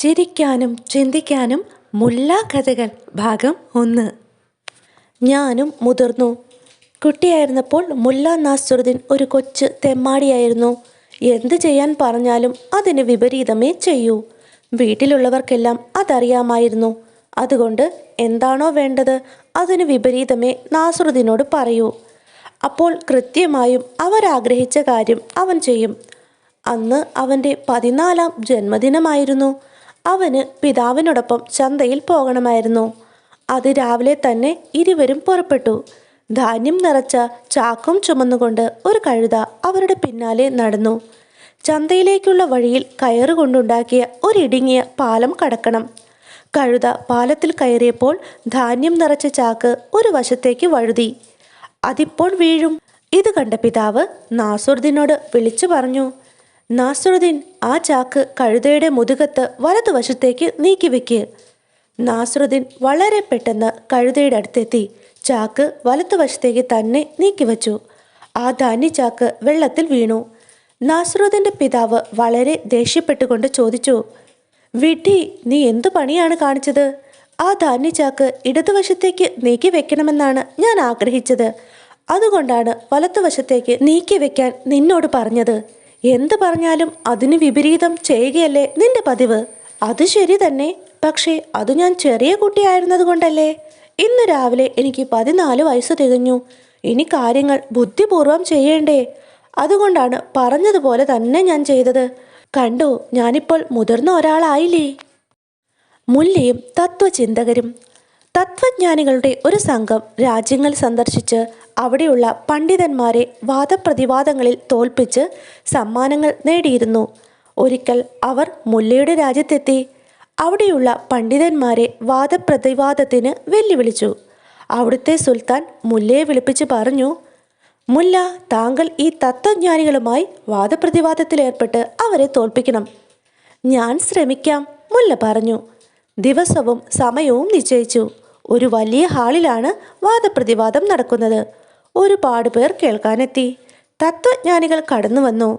ചിരിക്കാനും ചിന്തിക്കാനും മുല്ല കഥകൾ ഭാഗം ഒന്ന്. ഞാനും മുതിർന്നു. കുട്ടിയായിരുന്നപ്പോൾ മുല്ല നാസുറുദ്ദീൻ ഒരു കൊച്ച് തെമ്മാടിയായിരുന്നു. എന്ത് ചെയ്യാൻ പറഞ്ഞാലും അതിന് വിപരീതമേ ചെയ്യൂ. വീട്ടിലുള്ളവർക്കെല്ലാം അതറിയാമായിരുന്നു. അതുകൊണ്ട് എന്താണോ വേണ്ടത് അതിന് വിപരീതമേ നാസുറുദ്ദീനോട് പറയൂ. അപ്പോൾ കൃത്യമായും അവരാഗ്രഹിച്ച കാര്യം അവൻ ചെയ്യും. അന്ന് അവന്റെ പതിനാലാം ജന്മദിനമായിരുന്നു. അവന് പിതാവിനോടൊപ്പം ചന്തയിൽ പോകണമായിരുന്നു. അത് രാവിലെ തന്നെ ഇരുവരും പുറപ്പെട്ടു. ധാന്യം നിറച്ച ചാക്കും ചുമന്നുകൊണ്ട് ഒരു കഴുത അവരുടെ പിന്നാലെ നടന്നു. ചന്തയിലേക്കുള്ള വഴിയിൽ കയറുകൊണ്ടുണ്ടാക്കിയ ഒരിടുങ്ങിയ പാലം കടക്കണം. കഴുത പാലത്തിൽ കയറിയപ്പോൾ ധാന്യം നിറച്ച ചാക്ക് ഒരു വശത്തേക്ക് വഴുതി. അതിപ്പോൾ വീഴും ഇത് കണ്ട പിതാവ് നാസുർദ്ദീനോട് വിളിച്ചു പറഞ്ഞു. നാസുറുദ്ദീൻ ആ ചാക്ക് കഴുതയുടെ മുതുകത്ത് വലതുവശത്തേക്ക് നീക്കിവെക്ക്. നാസറുദ്ദീൻ വളരെ പെട്ടെന്ന് കഴുതയുടെ അടുത്തെത്തി ചാക്ക് വലത്തുവശത്തേക്ക് തന്നെ നീക്കിവച്ചു. ആ ധാന്യചാക്ക് വെള്ളത്തിൽ വീണു. നാസറുദ്ദീന്റെ പിതാവ് വളരെ ദേഷ്യപ്പെട്ടുകൊണ്ട് ചോദിച്ചു വിഡി നീ എന്തു പണിയാണ് കാണിച്ചത്? ആ ധാന്യചാക്ക് ഇടതുവശത്തേക്ക് നീക്കി വെക്കണമെന്നാണ് ഞാൻ ആഗ്രഹിച്ചത്. അതുകൊണ്ടാണ് വലത്തുവശത്തേക്ക് നീക്കി വെക്കാൻ നിന്നോട് പറഞ്ഞത്. എന്ത് പറഞ്ഞാലും അതിന് വിപരീതം ചെയ്യുകയല്ലേ നിന്റെ പതിവ്? അത് ശരി തന്നെ. പക്ഷേ അത് ഞാൻ ചെറിയ കുട്ടിയായിരുന്നത് കൊണ്ടല്ലേ? ഇന്ന് രാവിലെ എനിക്ക് പതിനാല് വയസ്സ് തികഞ്ഞു. ഇനി കാര്യങ്ങൾ ബുദ്ധിപൂർവം ചെയ്യേണ്ടേ? അതുകൊണ്ടാണ് പറഞ്ഞതുപോലെ തന്നെ ഞാൻ ചെയ്തത്. കണ്ടു ഞാനിപ്പോൾ മുതിർന്ന ഒരാളായില്ലേ? മുല്ലയും തത്വചിന്തകരും തത്വജ്ഞാനികളുടെ ഒരു സംഘം രാജ്യങ്ങൾ സന്ദർശിച്ച് അവിടെയുള്ള പണ്ഡിതന്മാരെ വാദപ്രതിവാദങ്ങളിൽ തോൽപ്പിച്ച് സമ്മാനങ്ങൾ നേടിയിരുന്നു. ഒരിക്കൽ അവർ മുല്ലയുടെ രാജ്യത്തെത്തി. അവിടെയുള്ള പണ്ഡിതന്മാരെ വാദപ്രതിവാദത്തിന് വെല്ലുവിളിച്ചു. അവിടുത്തെ സുൽത്താൻ മുല്ലയെ വിളിപ്പിച്ച് പറഞ്ഞു മുല്ല താങ്കൾ ഈ തത്വജ്ഞാനികളുമായി വാദപ്രതിവാദത്തിലേർപ്പെട്ട് അവരെ തോൽപ്പിക്കണം. ഞാൻ ശ്രമിക്കാം മുല്ല പറഞ്ഞു. ദിവസവും സമയവും നിശ്ചയിച്ചു. ഒരു വലിയ ഹാളിലാണ് വാദപ്രതിവാദം നടക്കുന്നത്. ഒരുപാട് പേർ കേൾക്കാനെത്തി. തത്വജ്ഞാനികൾ കടന്നു വന്നു.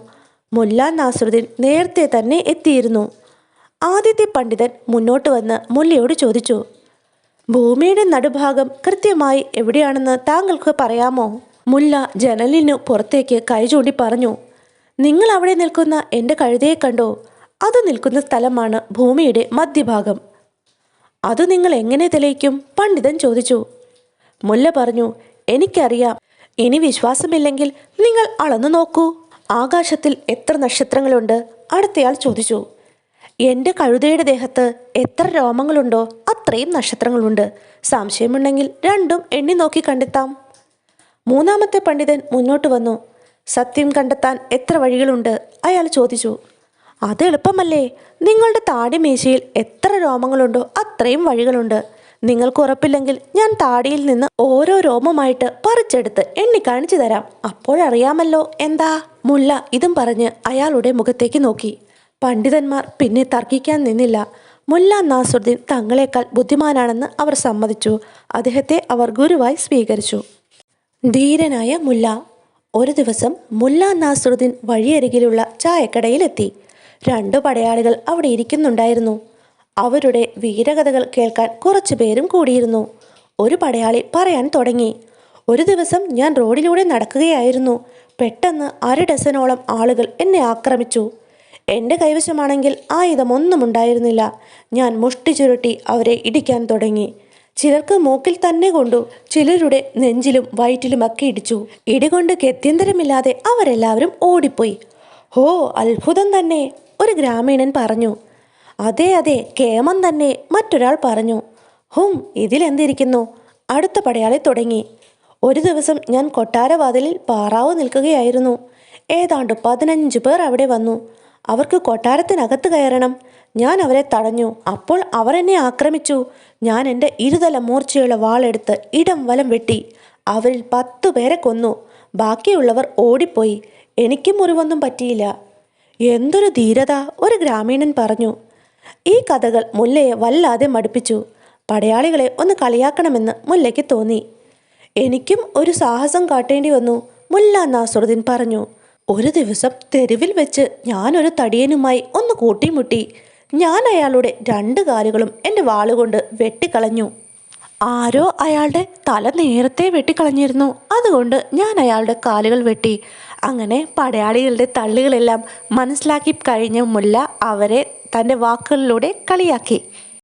മുല്ല നാസറുദ്ദീൻ നേരത്തെ തന്നെ എത്തിയിരുന്നു. ആദ്യത്തെ പണ്ഡിതൻ മുന്നോട്ട് വന്ന് മുല്ലയോട് ചോദിച്ചു ഭൂമിയുടെ നടുഭാഗം കൃത്യമായി എവിടെയാണെന്ന് താങ്കൾക്ക് പറയാമോ? മുല്ല ജനലിനു പുറത്തേക്ക് കൈ ചൂണ്ടി പറഞ്ഞു നിങ്ങൾ അവിടെ നിൽക്കുന്ന എന്റെ കഴുതയെ കണ്ടോ? അത് നിൽക്കുന്ന സ്ഥലമാണ് ഭൂമിയുടെ മധ്യഭാഗം. അത് നിങ്ങൾ എങ്ങനെ തെളിയിക്കും? പണ്ഡിതൻ ചോദിച്ചു. മുല്ല പറഞ്ഞു എനിക്കറിയാം. ഇനി വിശ്വാസമില്ലെങ്കിൽ നിങ്ങൾ അളന്നു നോക്കൂ. ആകാശത്തിൽ എത്ര നക്ഷത്രങ്ങളുണ്ട്? അടുത്തയാൾ ചോദിച്ചു. എന്റെ കഴുതയുടെ ദേഹത്ത് എത്ര രോമങ്ങളുണ്ടോ അത്രയും നക്ഷത്രങ്ങളുണ്ട്. സംശയമുണ്ടെങ്കിൽ രണ്ടും എണ്ണി നോക്കി കണ്ടെത്താം. മൂന്നാമത്തെ പണ്ഡിതൻ മുന്നോട്ട് വന്നു. സത്യം കണ്ടെത്താൻ എത്ര വഴികളുണ്ട്? അയാൾ ചോദിച്ചു. അത് എളുപ്പമല്ലേ? നിങ്ങളുടെ താടി മീശയിൽ എത്ര രോമങ്ങളുണ്ടോ അത്രയും വഴികളുണ്ട്. നിങ്ങൾക്ക് ഉറപ്പില്ലെങ്കിൽ ഞാൻ താടിയിൽ നിന്ന് ഓരോ രോമമായിട്ട് പറിച്ചെടുത്ത് എണ്ണി കാണിച്ചു തരാം അപ്പോഴറിയാമല്ലോ എന്താ? മുല്ല ഇതും പറഞ്ഞ് അയാളുടെ മുഖത്തേക്ക് നോക്കി. പണ്ഡിതന്മാർ പിന്നെ തർക്കിക്കാൻ നിന്നില്ല. മുല്ല നാസുദ്ദീൻ തങ്ങളെക്കാൾ ബുദ്ധിമാനാണെന്ന് അവർ സമ്മതിച്ചു. അദ്ദേഹത്തെ അവർ ഗുരുവായി സ്വീകരിച്ചു. ധീരനായ മുല്ല. ഒരു ദിവസം മുല്ല നാസുദ്ദീൻ വഴിയരികിലുള്ള ചായക്കടയിലെത്തി. രണ്ടു പടയാളികൾ അവിടെ ഇരിക്കുന്നുണ്ടായിരുന്നു. അവരുടെ വീരകഥകൾ കേൾക്കാൻ കുറച്ചു പേരും കൂടിയിരുന്നു. ഒരു പടയാളി പറയാൻ തുടങ്ങി. ഒരു ദിവസം ഞാൻ റോഡിലൂടെ നടക്കുകയായിരുന്നു. പെട്ടെന്ന് അര ഡസനോളം ആളുകൾ എന്നെ ആക്രമിച്ചു. എന്റെ കൈവശമാണെങ്കിൽ ആയുധമൊന്നും ഉണ്ടായിരുന്നില്ല. ഞാൻ മുഷ്ടി ചുരുട്ടി അവരെ ഇടിക്കാൻ തുടങ്ങി. ചിലർക്ക് മൂക്കിൽ തന്നെ കൊണ്ടു ചിലരുടെ നെഞ്ചിലും വയറ്റിലുമൊക്കെ ഇടിച്ചു. ഇടികൊണ്ട് ഗത്യന്തരമില്ലാതെ അവരെല്ലാവരും ഓടിപ്പോയി. ഹോ അത്ഭുതം തന്നെ! ഒരു ഗ്രാമീണൻ പറഞ്ഞു അതെ അതെ കേമൻ തന്നെ മറ്റൊരാൾ പറഞ്ഞു ഹും ഇതിലെന്തിരിക്കുന്നു? അടുത്ത പടയാളി തുടങ്ങി ഒരു ദിവസം ഞാൻ കൊട്ടാരവാതിലിൽ പാറാവ് നിൽക്കുകയായിരുന്നു. ഏതാണ്ട് പതിനഞ്ച് പേർ അവിടെ വന്നു. അവർക്ക് കൊട്ടാരത്തിനകത്ത് കയറണം. ഞാൻ അവരെ തടഞ്ഞു. അപ്പോൾ അവർ എന്നെ ആക്രമിച്ചു. ഞാൻ എന്റെ ഇരുതല മൂർച്ചയുള്ള വാളെടുത്ത് ഇടം വലം വെട്ടി. അവരിൽ പത്തു പേരെ കൊന്നു. ബാക്കിയുള്ളവർ ഓടിപ്പോയി. എനിക്കും മുറിവൊന്നും പറ്റിയില്ല. എന്തൊരു ധീരത ഒരു ഗ്രാമീണൻ പറഞ്ഞു. ഈ കഥകൾ മുല്ലയെ വല്ലാതെ മടുപ്പിച്ചു. പടയാളികളെ ഒന്ന് കളിയാക്കണമെന്ന് മുല്ലയ്ക്ക് തോന്നി. എനിക്കും ഒരു സാഹസം കാട്ടേണ്ടി വന്നു മുല്ല നാസുറുദ്ദീൻ പറഞ്ഞു. ഒരു ദിവസം തെരുവിൽ വെച്ച് ഞാനൊരു തടിയനുമായി ഒന്ന് കൂട്ടിമുട്ടി. ഞാൻ അയാളുടെ രണ്ട് കാലുകളും എന്റെ വാളുകൊണ്ട് വെട്ടിക്കളഞ്ഞു. ആരോ അയാളുടെ തല നേരത്തെ വെട്ടിക്കളഞ്ഞിരുന്നു. അതുകൊണ്ട് ഞാൻ അയാളുടെ കാലുകൾ വെട്ടി. അങ്ങനെ പടയാളികളുടെ തള്ളുകളെല്ലാം മനസ്സിലാക്കി കഴിഞ്ഞ മുല്ല അവരെ തന്റെ വാക്കുകളിലൂടെ കളിയാക്കി.